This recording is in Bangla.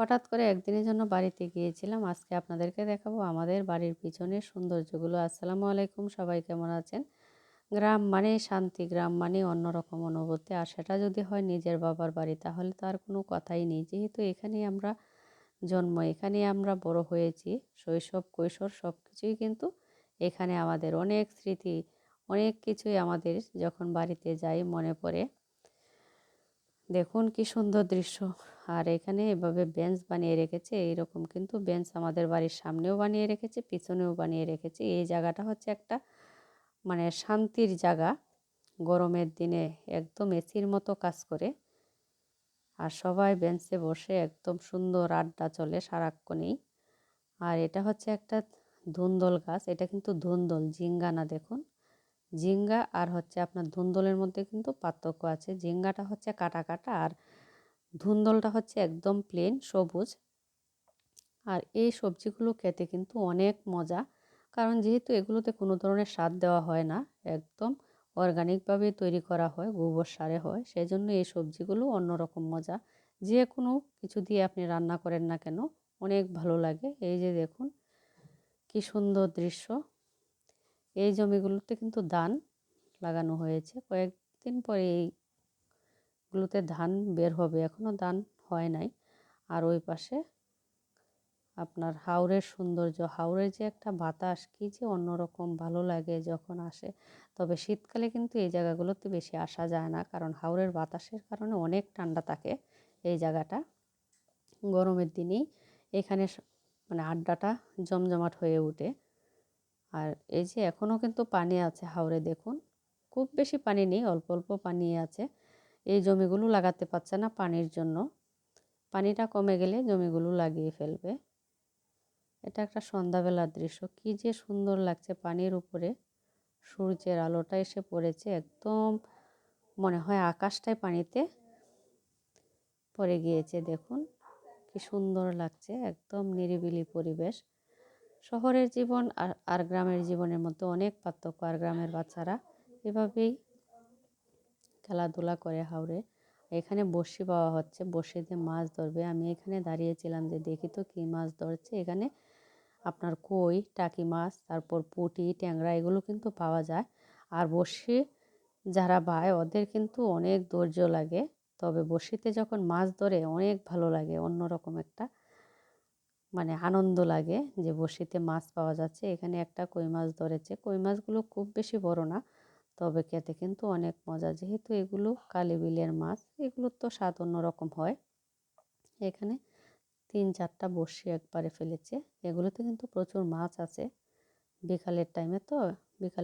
হঠাৎ করে একদিনের জন্য বাড়িতে গিয়েছিলাম। আজকে আপনাদেরকে দেখাবো আমাদের বাড়ির পিছনের সৌন্দর্যগুলো। আসসালামু আলাইকুম, সবাই কেমন আছেন? গ্রাম মানে শান্তি, গ্রাম মানে অন্যরকম অনুভূতি। আর সেটা যদি হয় নিজের বাবার বাড়ি, তাহলে তো আর কোনো কথাই নেই। যেহেতু এখানেই আমরা জন্ম, এখানেই আমরা বড় হয়েছি, শৈশব, কৈশোর সব কিছুই কিন্তু এখানে আমাদের। অনেক স্মৃতি, অনেক কিছুই আমাদের যখন বাড়িতে যাই মনে পড়ে। দেখুন কি সুন্দর দৃশ্য। আর এখানে এভাবে বেঞ্চ বানিয়ে রেখেছে এইরকম কিন্তু বেঞ্চ আমাদের বাড়ির সামনেও বানিয়ে রেখেছে, পিছনেও বানিয়ে রেখেছে। এই জায়গাটা হচ্ছে একটা মানে শান্তির জায়গা। গরমের দিনে একদম এসির মতো কাজ করে। আর সবাই বেঞ্চে বসে একদম সুন্দর আড্ডা চলে সারাক্ষণেই। আর এটা হচ্ছে একটা ধুন্দল গাছ, এটা কিন্তু ধুন্দল জিঙ্গা না দেখুন। জিঙ্গা আর হচ্ছে আপনার ধুন্দলের মধ্যে কিন্তু পার্থক্য আছে। জিঙ্গাটা হচ্ছে কাটা কাটা আর ধুন্দলটা হচ্ছে একদম প্লেন সবুজ। আর এই সবজিগুলো খেতে কিন্তু অনেক মজা, কারণ যেহেতু এগুলোতে কোনো ধরনের স্বাদ দেওয়া হয় না, একদম অর্গানিকভাবে তৈরি করা হয়, গোবর সারে হয় সেই জন্য এই সবজিগুলো অন্যরকম মজা। যে কোনো কিছু দিয়ে আপনি রান্না করেন না কেন, অনেক ভালো লাগে। এই যে দেখুন, কি সুন্দর দৃশ্য। এই জমিগুলোতে কিন্তু ধান লাগানো হয়েছে। কয়েকদিন পরে এইগুলোতে ধান বের হবে। এখনও ধান হয় নাই। আর ওই পাশে আপনার হাওরের সৌন্দর্য, হাওরের যে একটা বাতাস, কী যে অন্যরকম ভালো লাগে যখন আসে। তবে শীতকালে কিন্তু এই জায়গাগুলোতে বেশি আসা যায় না। কারণ হাওরের বাতাসের কারণে অনেক ঠান্ডা থাকে এই জায়গাটা। গরমের দিনেই এখানে মানে আড্ডাটা জমজমাট হয়ে ওঠে। আর এই যে এখনও কিন্তু পানি আছে হাওরে দেখুন, খুব বেশি পানি নেই, অল্প অল্প পানি আছে। এই জমিগুলো লাগাতে পারছে না পানির জন্য। পানিটা কমে গেলে জমিগুলো লাগিয়ে ফেলবে। এটা একটা সন্ধ্যাবেলার দৃশ্য। কি যে সুন্দর লাগছে পানির উপরে। সূর্যের আলোটা এসে পড়েছে একদম, মনে হয় আকাশটাই পানিতে পড়ে গিয়েছে দেখুন। কি সুন্দর লাগছে, একদম নিরিবিলি পরিবেশ। শহরের জীবন আর আর গ্রামের জীবনের মধ্যে অনেক পার্থক্য। আর গ্রামের বাচ্চারা এভাবেই খেলাধুলা করে হাওড়ে এখানে বড়শি পাওয়া হচ্ছে বড়শিতে মাছ ধরবে। আমি এখানে দাঁড়িয়েছিলাম যে দেখি তো কী মাছ ধরছে। এখানে আপনার কই, টাকি মাছ, তারপর পুঁটি, ট্যাংরা, এগুলো কিন্তু পাওয়া যায়। আর বড়শি যারা বায়, ওদের কিন্তু অনেক ধৈর্য লাগে। তবে বড়শিতে যখন মাছ ধরে, অনেক ভালো লাগে, অন্যরকম একটা। মানে আনন্দ লাগে যে বড়শিতে মাছ পাওয়া যাচ্ছে। এখানে একটা কই মাছ ধরেছে। কই মাছগুলো খুব বেশি বড় না, তবে খেতে কিন্তু অনেক মজা। যেহেতু এগুলো কালী বিলের মাছ এগুলোর তো স্বাদ অন্যরকম হয়। এখানে তিন চারটা বড়শি একবারে ফেলেছে। এগুলোতে কিন্তু প্রচুর মাছ আছে। বিকালের টাইমে তো বিকালে